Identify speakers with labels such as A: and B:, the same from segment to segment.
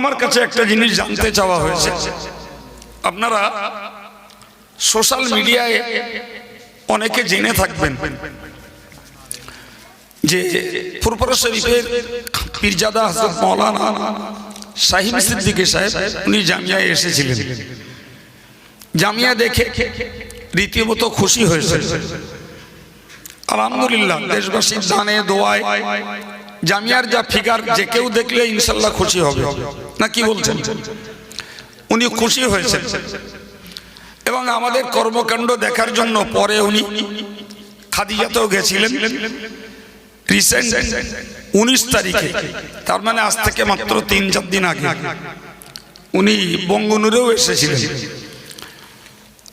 A: আমার কাছে একটা জিনিস জানতে চাওয়া হয়েছে। আপনারা সোশ্যাল মিডিয়ায় অনেকে জেনে থাকবেন যে ফুরপুরা শরীফের পীরজাদা হজরত মৌলানা শাহিন সিদ্দিকী সাহেব, উনি জামিয়ায় এসেছিলেন। জামিয়া দেখে রীতিমতো খুশি হয়েছে। আলহামদুলিল্লাহ, দেশবাসীর দানে দোয়ায় জামিয়ার যা ফিগার যে কেউ দেখলে ইনশাল্লাহ খুশি হবে। না, কি বলছেন? উনি খুশি হয়েছেন। এবং আমাদের কর্মকাণ্ড দেখার জন্য পরে উনি খাদিজাতেও গেছিলেন। রিসেন্ট উনিশ তারিখে। তার মানে আজ থেকে মাত্র তিন চার দিন আগে। উনি বঙ্গনুরেও এসেছিলেন।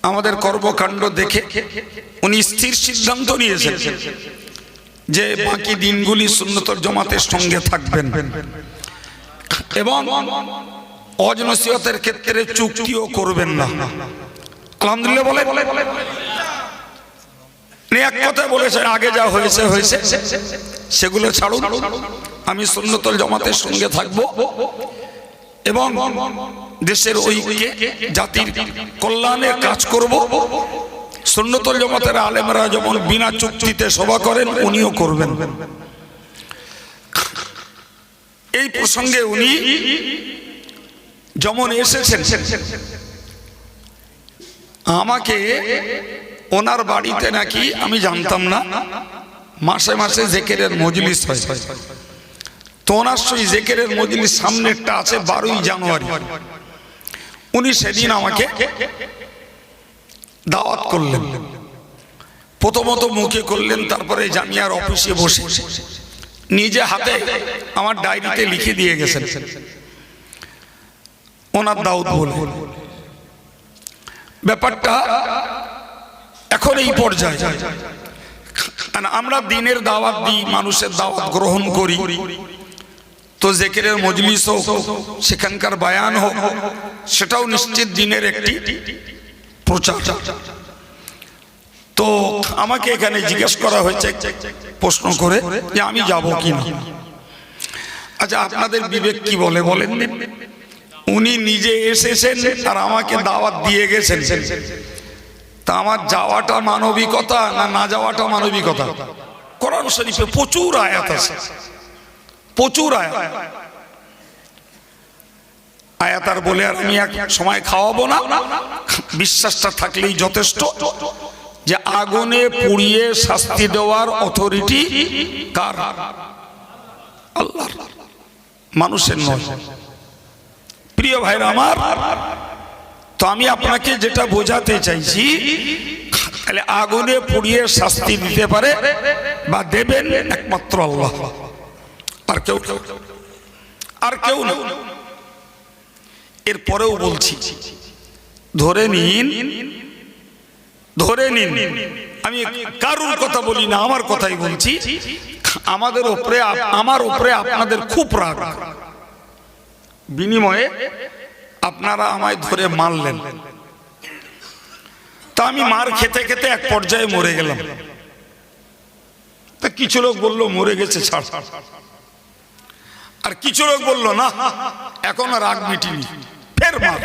A: আমাদের কর্মকাণ্ড দেখে উনি স্থির সিদ্ধান্ত নিয়েছেন। যে বাকি দিনগুলি সুন্নতর জমাতের সঙ্গে থাকবেন। এবং অজনসিয়তের ক্ষেত্রে চুক্তিও করবেন না। আলহামদুলিল্লাহ বলে। আগে যা হয়েছে হয়েছে। সেগুলো ছাড়ুন। আমি সুন্নতল জমাতের সঙ্গে থাকব। এবং দেশের ঐক্যে, জাতির কল্যাণে কাজ করব। সুন্নতল জমাতের আলেমরা যেমন বিনা চুক্তিতে সভা করেন, উনিও করবেন। এই প্রসঙ্গে উনি যেমন এসেছেন, আমাকে ওনার বাড়িতে নাকি আমি জানতাম না, মাসে মাসে জেকেরের মজলিস তো ওনার সেই জেকেরের মজলিস সামনেরটা আছে বারোই জানুয়ারি। উনি সেদিন আমাকে দাওয়াত করলেন। প্রথমত মুখে করলেন, তারপরে জামিয়ার অফিসে বসে। নিজে হাতে আমার ডায়েরিতে লিখে দিয়ে গেছেন। ওনার দাউদ বলে ব্যাপারটা এখন এই পর্যায়ে। আমরা দিনের দাওয়াত দিই, মানুষের দাওয়াত গ্রহণ করি। তো জেকেরের মজলিস হোক, সেখানকার বায়ান হোক, সেটাও নিশ্চিত দিনের একটি প্রচার। তো আমাকে এখানে জিজ্ঞেস করা হয়েছে, প্রশ্ন করে যে আমি যাব কি না আচ্ছা আপনাদের বিবেক কি বলে বলেন? উনি নিজে এসেছেন, আর আমাকে দাওয়াত দিয়ে গেছেন। তা আমার যাওয়াটা মানবিকতা না না যাওয়াটা মানবিকতা? কোরআন শরীফে প্রচুর আয়াত আছে। প্রচুর আয়াত। আয়াত আর বলে, আর আমি এক সময় খাওয়াবো না? বিশ্বাসটা থাকলেই যথেষ্ট যে আগুনে পুড়িয়ে শাস্তি দেওয়ার অথরিটি কার? আল্লাহ মানুষের নয়। প্রিয় ভাইরা আমার, তো আমি আপনাকে যেটা বোঝাতে চাইছি, তাহলে আগুনে পুড়িয়ে শাস্তি দিতে পারে বা দেবেন একমাত্র আল্লাহ। আর কেউ আর কেউ না। এরপরেও বলছি, ধরে নিন ধরে নিন, আমি কারুর কথা বলি না, আমার কথাই বলছি, আমাদের উপরে আমার উপরে আপনাদের খুব রাগ। বিনিময়ে আপনারা আমায় ধরে মারলেন। তা আমি মার খেতে খেতে এক পর্যায়ে মরে গেলাম। তা কিছু লোক বলল, মরে গেছে, ছাড়। আর কিছু লোক বলল, না, এখন রাগ মিটিনি। ফের মার।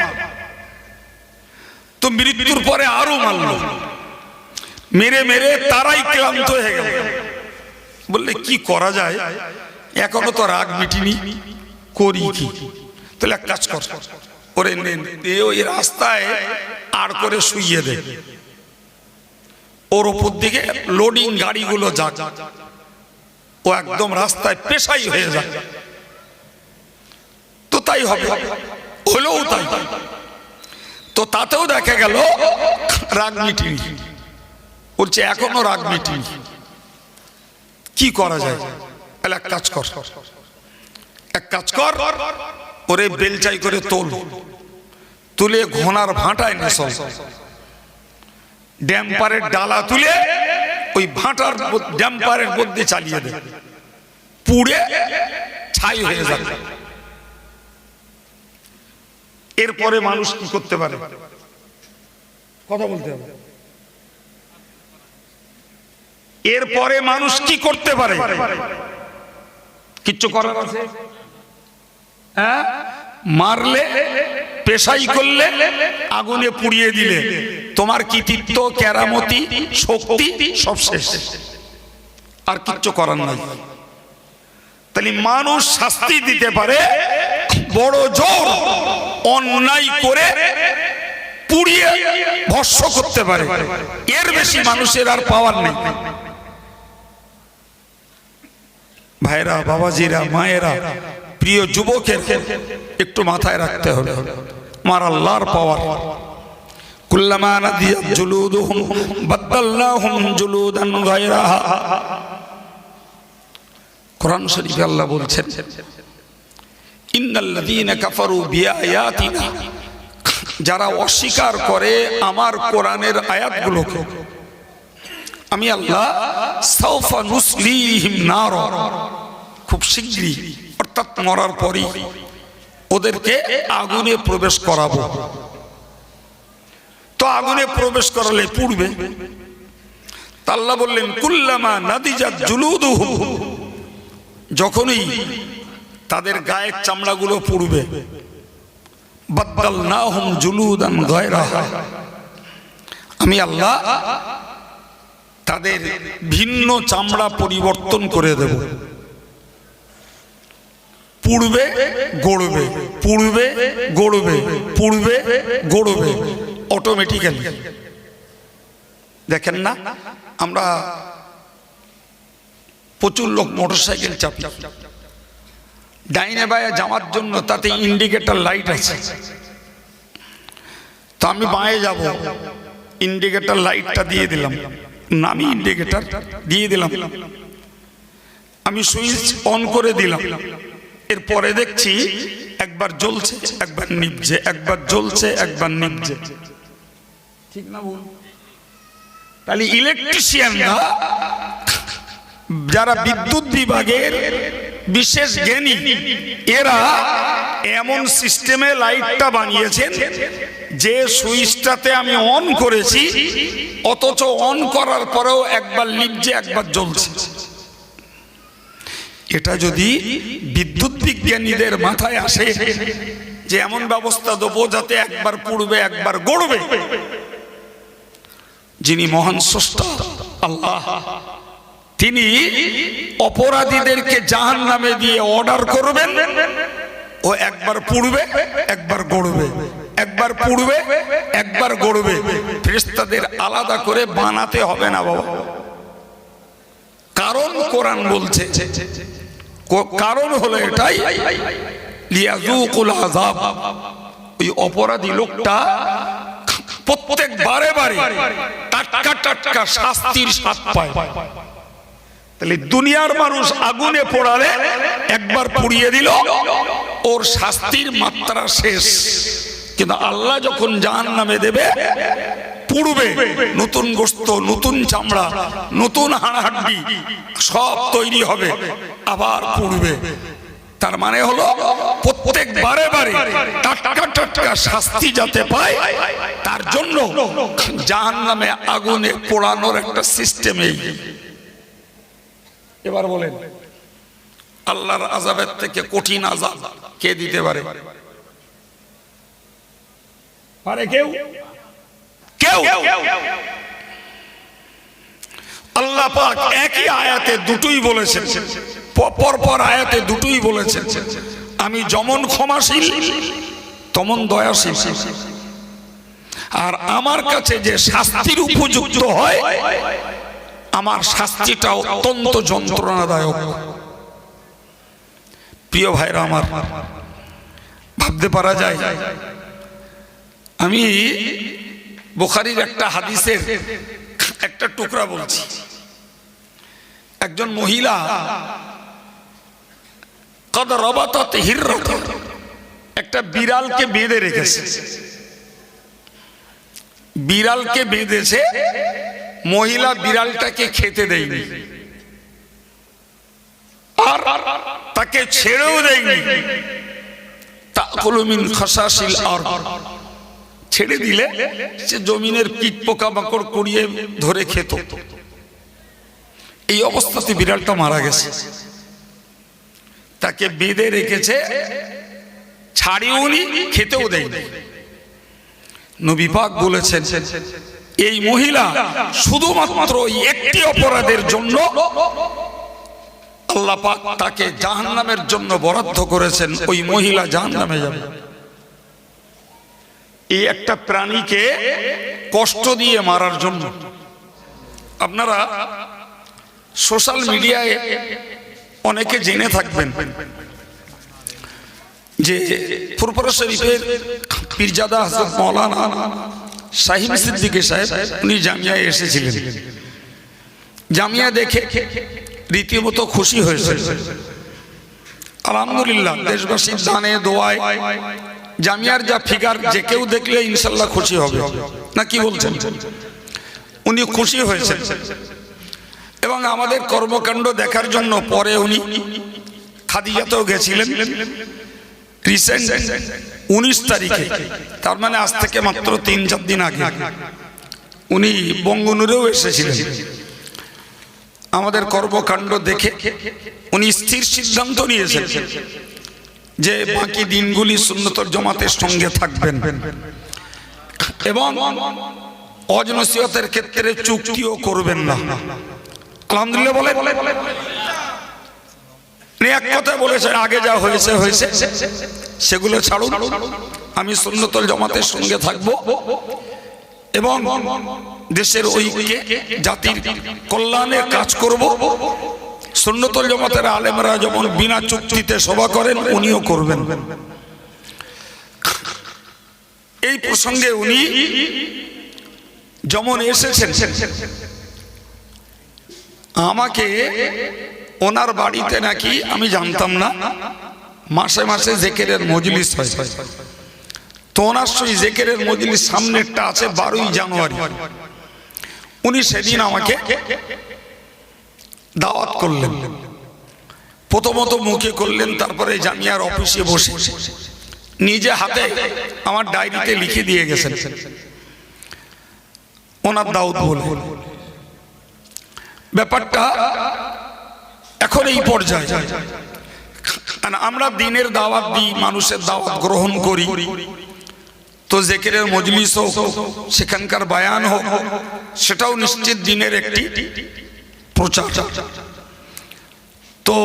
A: তো মৃত্যুর পরে আরও মারলো। মেরে মেরে তারাই ক্লান্ত হয়ে গেল। বললে, কি করা যায়? এখনও তো রাগ মিটিনি। করি কি? তাহলে এক কাজ কর। ওরে ওই রাস্তায় আর করে শুইয়ে দে। ওর ওপর দিকে লোডিং গাড়িগুলো যাক। ও একদম রাস্তায় পেশাই হয়ে যায় তো তাই হবে। হলেও তাই। তো তাতেও দেখা গেল রাগ মিটিনি। বলছে, এখনও রাগ মিটিনি। কি করা যায়? এক কাজ কর। এক কাজ কর, ওরে বেলচাই করে তোল। তুলে ঘোনার ভাঁটায় নেশল। ড্যাম্পারের ডালা তুলে ওই ভাঁটার ড্যাম্পারের মধ্যে চালিয়ে দে। পুড়ে ছাই হয়ে যাবে। এরপরে মানুষ কি করতে পারে? কথা বলতে হবে। এরপরে মানুষ কি করতে পারে? কিচ্ছু করার আছে? হ্যাঁ? মারলে পেশাই করলে আগুনে পুড়িয়ে দিলে। তোমার কৃতিত্ব কেরামতি শক্তি সব শেষ। আর কিচ্ছু করার নাই। তাহলে মানুষ শাস্তি দিতে পারে বড় জোর অন্যায় করে পুড়িয়ে ভস্য করতে পারে। এর বেশি মানুষের আর পাওয়ার নেই। ভাইরা, বাবাজিরা, মায়েরা, প্রিয় যুবকের একটু মাথায় রাখতে হবে। আমার আল্লাহর পাওয়ার। কুল্লামা কোরআন শরীফে আল্লাহ বলছেন যারা অস্বীকার করে আমার কোরআনের আয়াতগুলোকে। আমি আল্লাহ খুব শীঘ্রই অর্থাৎ মরার পরই ওদেরকে আগুনে প্রবেশ করাবো। তো আগুনে প্রবেশ করালে পুড়বে তা আল্লাহ বললেন, কুল্লামা নাদিজাত জুলুদুহু যখনই তাদের গায়ের চামড়াগুলো পুড়বে। বাদ্দাল না আমি আল্লাহ তাদের ভিন্ন চামড়া পরিবর্তন করে দেব। পুড়বে, গড়বে পুড়বে গড়বে পুড়বে, গড়বে অটোমেটিক্যালি দেখেন না, আমরা প্রচুর লোক মোটরসাইকেল চাপি। ডাইনে বায়ে যাওয়ার জন্য তাতে ইন্ডিকেটর লাইট আছে। তো আমি বাঁয়ে যাব ইন্ডিকেটর লাইটটা দিয়ে দিলাম। নামি ইন্ডিকেটর দিয়ে দিলাম। আমি সুইচ অন করে দিলাম। এরপরে দেখছি একবার জ্বলছে, একবার নিভছে, একবার জ্বলছে, একবার নিভছে। ঠিক না বল তাহলে ইলেকট্রিশিয়ানরা যারা বিদ্যুৎ বিভাগের বিশেষ জ্ঞানী এরা এমন সিস্টেমে লাইটটা বানিয়েছেন যে সুইচটাতে আমি অন করেছি অথচ অন করার পরেও একবার লিপছে একবার জ্বলছে। এটা যদি বিদ্যুৎ বিজ্ঞানীদের মাথায় আসে যে এমন ব্যবস্থা দেবো যাতে একবার পুড়বে একবার গড়বে। যিনি মহান স্রষ্টা। আল্লাহ। তিনি অপরাধীদেরকে জাহান নামে দিয়ে অর্ডার করবেন, ও একবার পুড়বে, একবার গড়বে, একবার পুড়বে, একবার গড়বে। ফেরেশতাদের আলাদা করে বানাতে হবে না বাবা। কারণ কোরআন বলছে কারণ হলো এটাই লিয়াজুকুল আযাব। ওই অপরাধী লোকটা প্রত্যেক বারে বারে টাটকা টাটকা শাস্তির স্বাদ পায়। তাহলে দুনিয়ার মানুষ আগুনে পোড়ালে একবার পুড়িয়ে দিল, ওর শাস্তির মাত্রা শেষ। কিন্তু আল্লাহ যখন জাহান নামে দেবে, পুড়বে, নতুন গোস্ত, নতুন চামড়া, নতুন হাড়াহাড্ডি, সব তৈরি হবে, আবার পুড়বে। তার মানে হলো, প্রত্যেক বারে বারে টাটকা টাটকা শাস্তি যাতে পায়, তার জন্য জাহান নামে আগুনে পোড়ানোর একটা সিস্টেম এই। এবার বলেন আল্লাহর আজাবের থেকে কঠিন আজাব কে দিতে পারে? পারে কেউ? কেউ। আল্লাহ পাক একই আয়াতে দুটোই বলেছেন। পরপর আয়াতে দুটোই বলেছেন। আমি যেমন ক্ষমাশীল তমন দয়াশীল। আর আমার কাছে যে শাস্তির উপযুক্ত হয় আমার শাস্তিটা অত্যন্ত যন্ত্রণাদায়ক। প্রিয় ভাইরা আমার, ভাবতে পারা যায়, আমি বোখারির একটা হাদিসের একটা টুকরা বলছি। একজন মহিলা, কদ রবাতত হিররত একটা বিড়ালকে বেঁধে রেখেছে। বিড়ালকে বেঁধেছে মহিলা বিড়ালটাকে খেতে দেয়নি। আর তাকে ছেড়েও দেয়নি। তাকুলুমিন খসাশিল আর ছেড়ে দিলে সে জমিনের কীট পোকা মাকড় কুড়িয়ে ধরে খেত। এই অবস্থাতে বিড়ালটা মারা গেছে। তাকে বেঁধে রেখেছে ছাড়িওনি খেতেও দেয়নি। নবী পাক বলেছেন এই মহিলা শুধুমাত্র একটি অপরাধের জন্য আল্লাহ পাক তাকে জাহান্নামের জন্য বরাদ্দ করেছেন, ওই মহিলা জাহান্নামে যাবে। এই একটা প্রাণীকে কষ্ট দিয়ে মারার জন্য। আপনারা সোশ্যাল মিডিয়ায় অনেকে জেনে থাকবেন যে ফুরফুরা শরীফের পীরজাদা হজরত মৌলানা সাহিম সিদ্দিকী সাহেব উনি জামিয়ায় এসেছিলেন। জামিয়া দেখে রীতিমতো খুশি হয়েছে। আলহামদুলিল্লাহ দেশবাসীর দানে দোয়ায় জামিয়ার যা ফিগার যে কেউ দেখলে ইনশাল্লাহ খুশি হবে। না কি বলছেন? উনি খুশি হয়েছেন। এবং আমাদের কর্মকাণ্ড দেখার জন্য পরে উনি খাদিজাতেও গেছিলেন। রিসেন্ট উনিশ তারিখে, তার মানে আজ থেকে মাত্র তিন চার দিন আগে, উনি বঙ্গনুরেও এসেছিলেন। আমাদের কর্মকাণ্ড দেখে উনি স্থির সিদ্ধান্ত নিয়েছেন যে বাকি দিনগুলি সুন্নতর জমাতের সঙ্গে থাকবেন। এবং অজনসিয়তের ক্ষেত্রে চুক্তিও করবেন না। আলহামদুলিল্লাহ বলে এক কথা বলেছেন, আগে যা হয়েছে হয়েছে। সেগুলো ছাড়ুন। আমি সুন্নতল জমাতের সঙ্গে থাকব। এবং দেশের ঐক্যে, জাতির কল্যাণে কাজ করব। সুন্নতল জমাতের আলেমরা যেমন বিনা চুক্তিতে সভা করেন, উনিও করবেন। এই প্রসঙ্গে উনি যেমন এসেছেন, আমাকে ওনার বাড়িতে নাকি আমি জানতাম না। মাসে মাসে জেকেরের মজলিস তো ওনার সেই জেকেরের মজলিস সামনেরটা আছে বারোই জানুয়ারি। উনি সেদিন আমাকে দাওয়াত করলেন। প্রথমত মুখে করলেন, তারপরে জামিয়ার অফিসে বসে। নিজে হাতে আমার ডায়েরিতে লিখে দিয়ে গেছেন। ওনার দাউদ বলে। ব্যাপারটা এখন এই পর্যায়ে। আমরা দিনের দাওয়াত দিই, মানুষের দাওয়াত গ্রহণ করি। তো জেকেরের মজলিস হোক, সেখানকার বায়ান হোক, সেটাও নিশ্চিত দিনের একটি প্রচার। তো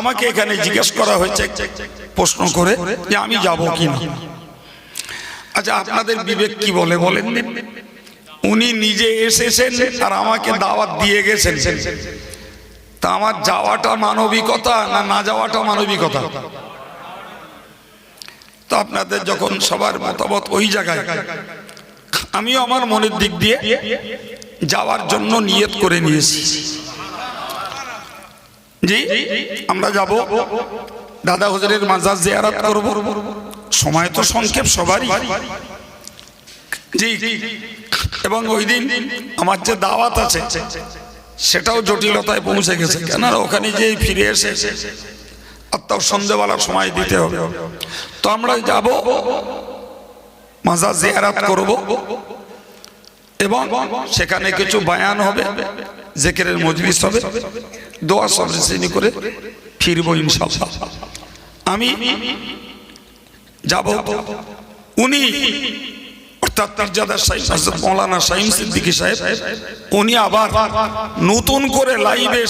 A: আমাকে এখানে জিজ্ঞেস করা হয়েছে, প্রশ্ন করে যে আমি যাব কি না আচ্ছা আপনাদের বিবেক কি বলে বলেন উনি নিজে এসেছেন আর আমাকে দাওয়াত দিয়ে গেছেন। তা আমার যাওয়াটা মানবিকতা না না যাওয়াটা মানবিকতা? তো আপনাদের যখন সবার মতামত ওই জায়গায়, আমিও আমার মনের দিক দিয়ে যাওয়ার জন্য নিয়ত করে নিয়েছি। জি, আমরা যাব। দাদা হুজুরের মাজার জিয়ারাত করব। সময় তো সংক্ষেপ সবারই। জি, এবং ওই দিন আমার যে দাওয়াত আছে সেটাও জটিলতায় পৌঁছে গেছে। কেন ওখানে যে ফিরে এসে আর তাও সন্ধ্যেবেলার সময় দিতে হবে। তো আমরা যাব, মাজার জিয়ারাত করব এবং সেখানে কিছু বায়ান হবে, জেকেরের মজলিস হবে, দোয়া সব শ্রেণি করে ফিরবো ইনশাল্লাহ আমি যাব। উনি অর্থাৎ পীরজাদা সাহেব, উনি আবার নতুন করে লাইভে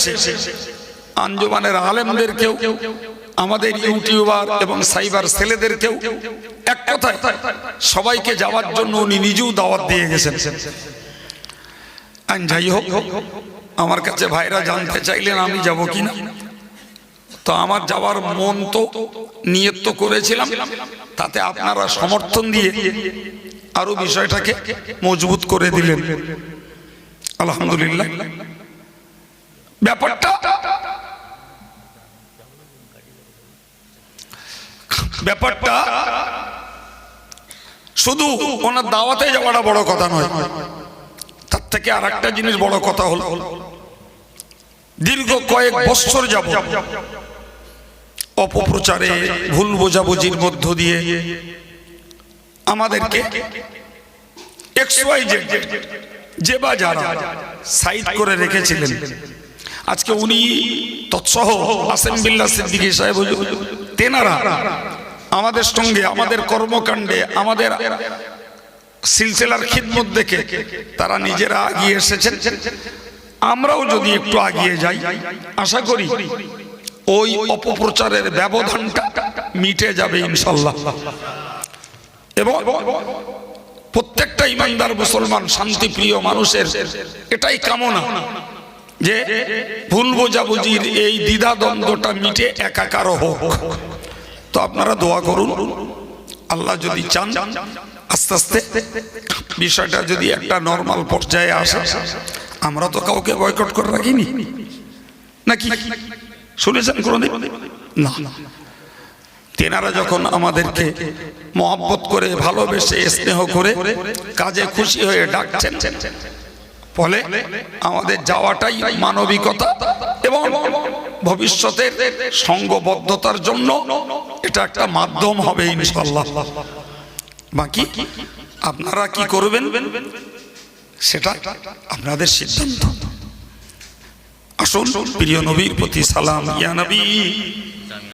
A: আলেমদেরকেও, আমাদের ইউটিউবার এবং সাইবার ছেলেদেরকেও সবাইকে যাওয়ার জন্য উনি নিজেও দাওয়াত দিয়ে গেছেন। আইন যাই হোক, আমার কাছে ভাইরা জানতে চাইলেন আমি যাব কিনা। তো আমার যাওয়ার মন তো নিয়ত করেছিলাম, তাতে আপনারা সমর্থন দিয়ে আরও বিষয়টাকে মজবুত করে দিলেন। আলহামদুলিল্লাহ। ব্যাপারটা ব্যাপারটা শুধু ওনার দাওয়াতে যাওয়াটা বড় কথা নয়, তার থেকে আর একটা জিনিস বড় কথা হল, দীর্ঘ কয়েক বছর যাব অপপ্রচারে ভুল বোঝাবুঝির মধ্য দিয়ে আমাদেরকে যে বা যারা সাইড করে রেখেছিলেন। আজকে উনি তৎসহ আসেম বিল্লাহ সিদ্দিকী সাহেব তেনারা আমাদের সঙ্গে, আমাদের কর্মকাণ্ডে, আমাদের সিলসিলার খিদমত দেখে তারা নিজেরা আগিয়ে এসেছেন। আমরাও যদি একটু আগিয়ে যাই, আশা করি ওই অপপ্রচারের ব্যবধানটা মিটে যাবে ইনশাল্লাহ এবং প্রত্যেকটা ইমানদার মুসলমান, শান্তিপ্রিয় মানুষের এটাই কামনা যে ভুল বোঝাবুঝির এই দ্বিধাদ্বন্দ্বটা মিটে একাকার হোক। তো আপনারা দোয়া করুন, আল্লাহ যদি চান, আস্তে আস্তে বিষয়টা যদি একটা নর্মাল পর্যায়ে আসে, আমরা তো কাউকে বয়কট করে রাখিনি। নাকি? শুনেছেন কোনোদিন? না। তেনারা যখন আমাদেরকে মহব্বত করে, ভালোবেসে, স্নেহ করে কাজে খুশি হয়ে ডাকছেন, ফলে আমাদের যাওয়াটাই মানবিকতা এবং ভবিষ্যতের সঙ্গবদ্ধতার জন্য এটা একটা মাধ্যম হবে ইনশাল্লাহ বাকি আপনারা কি করবেন? সেটা আপনাদের সিদ্ধান্ত। আসুন, প্রিয় নবীর প্রতি সালাম। ইয়া নবী